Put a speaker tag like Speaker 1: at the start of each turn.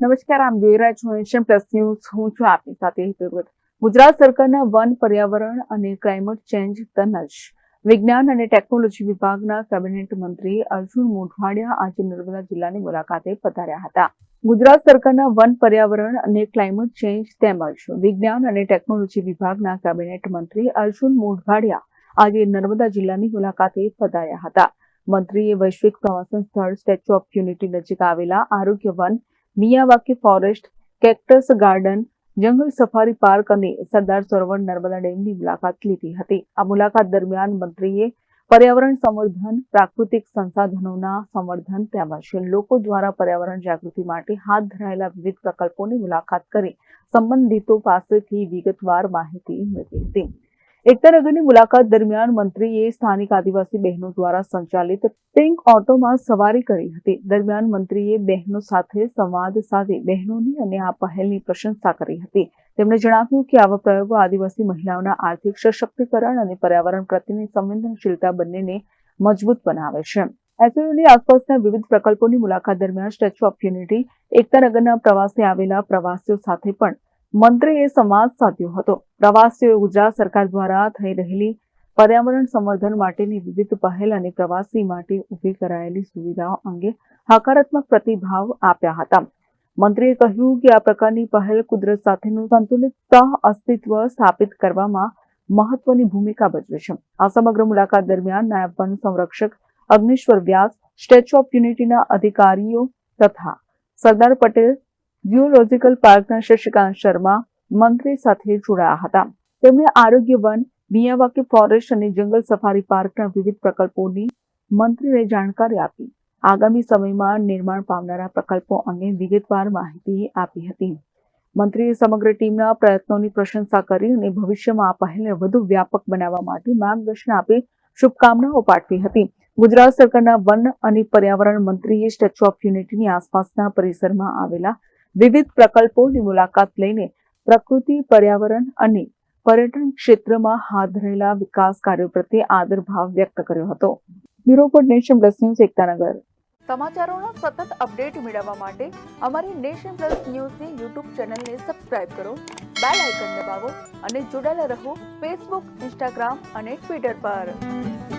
Speaker 1: નમસ્કાર, આમ જોઈ રહ્યા છો એશિયન પ્લસ ન્યૂઝ. હું છું આપની સાથે હિતવત ગુજરાત સરકારના વન પર્યાવરણ અને ક્લાઇમેટ ચેન્જ તેમજ વિજ્ઞાન અને ટેકનોલોજી વિભાગના કેબિનેટ મંત્રી અર્જુન મોઢવાડિયા આજે નર્મદા જિલ્લાની મુલાકાતે પધાર્યા હતા. ગુજરાત સરકારના વન પર્યાવરણ અને ક્લાઇમેટ ચેન્જ તેમજ વિજ્ઞાન અને ટેકનોલોજી વિભાગના કેબિનેટ મંત્રી અર્જુન મોઢવાડિયા આજે નર્મદા જિલ્લાની મુલાકાતે પધાર્યા હતા. મંત્રીએ વૈશ્વિક પ્રવાસન સ્થળ સ્ટેચ્યુ ઓફ યુનિટી નજીક આવેલા આરોગ્ય one Miyawaki forest cactus garden jungle safari park અને સરદાર સરોવર નર્મદા ડેમની મુલાકાત લીધી હતી. આ મુલાકાત દરમિયાન મંત્રીએ પર્યાવરણ સંવર્ધન, પ્રાકૃતિક સંસાધનોના સંવર્ધન તેમજ લોકો દ્વારા પર્યાવરણ જાગૃતિ માટે હાથ ધરાયેલા વિવિધ પ્રકલ્પોની મુલાકાત કરી. સંબંધિતો પાસેથી વિગતવાર માહિતી મેળવી હતી. એકતા નગરની મુલાકાત દરમિયાન મંત્રીએ સ્થાનિક આદિવાસી બહેનો દ્વારા સંચાલિત પિંક ઓટોમાં સવારી કરી હતી. દરમિયાન મંત્રીએ બહેનો સાથે સંવાદ સાથે બહેનોની અને આ પહેલની પ્રશંસા કરી હતી. તેમણે જણાવ્યું કે આવા પ્રયોગો આદિવાસી મહિલાઓના આર્થિક સશક્તિકરણ અને પર્યાવરણ પ્રત્યેની સંવેદનશીલતા બંનેને મજબૂત બનાવે છે. એસઓયુની આસપાસના વિવિધ પ્રકલ્પોની મુલાકાત દરમિયાન સ્ટેચ્યુ ઓફ યુનિટી એકતાનગરના પ્રવાસે આવેલા પ્રવાસીઓ સાથે પણ મંત્રીએ સંવાદ સાધ્યો હતો. પ્રવાસીઓએ ગુજરાત સરકાર દ્વારા થઈ રહેલી પર્યાવરણ સંવર્ધન માટેની વિવિધ પહેલ અને પ્રવાસી માટે ઊભી કરાયેલી સુવિધાઓ અંગે હકારાત્મક પ્રતિભાવ આપ્યા હતા. મંત્રીએ કહ્યું કે આ પ્રકારની પહેલ કુદરત સાથેનું સંતુલિત અસ્તિત્વ સ્થાપિત કરવામાં મહત્વની ભૂમિકા ભજવે છે. આ સમગ્ર મુલાકાત દરમિયાન નાયબ વન સંરક્ષક અગ્નિશ્વર વ્યાસ, સ્ટેચ્યુ ઓફ યુનિટીના અધિકારીઓ તથા સરદાર પટેલ ઝુઓલોજીકલ પાર્કના શશિકાંત શર્મા મંત્રી સાથે જોડાયા હતા. તેમણે આરોગ્ય વન, મિયાવાકી ફોરેસ્ટ અને જંગલ સફારી પાર્કના વિવિધ પ્રકલ્પોની મંત્રીને જાણકારી આપી. આગામી સમયમાં નિર્માણ પામનારા પ્રકલ્પો અંગે વિગતવાર માહિતી આપી હતી. મંત્રીએ સમગ્ર ટીમના પ્રયત્નોની પ્રશંસા કરી અને ભવિષ્યમાં આ પહેલને વધુ વ્યાપક બનાવવા માટે માર્ગદર્શન આપી શુભકામનાઓ પાઠવી હતી. ગુજરાત સરકારના વન અને પર્યાવરણ મંત્રીએ સ્ટેચ્યુ ઓફ યુનિટીની આસપાસના પરિસરમાં આવેલા વિવિધ પ્રકલ્પોની મુલાકાત લઈને પ્રકૃતિ, પર્યાવરણ અને પર્યટન ક્ષેત્રમાં હાથ ધરેલા વિકાસ કાર્યો પ્રત્યે આદરભાવ વ્યક્ત કર્યો હતો. Bureau for nation plus news Ektanagar. સમાચારોના સતત અપડેટ મેળવવા માટે અમારી નેશન પ્લસ ન્યૂઝની યુટ્યુબ ચેનલને સબસ્ક્રાઇબ કરો, બેલ આઇકન દબાવો અને જોડાયેલા રહો ફેસબુક, ઇન્સ્ટાગ્રામ અને ટ્વિટર પર.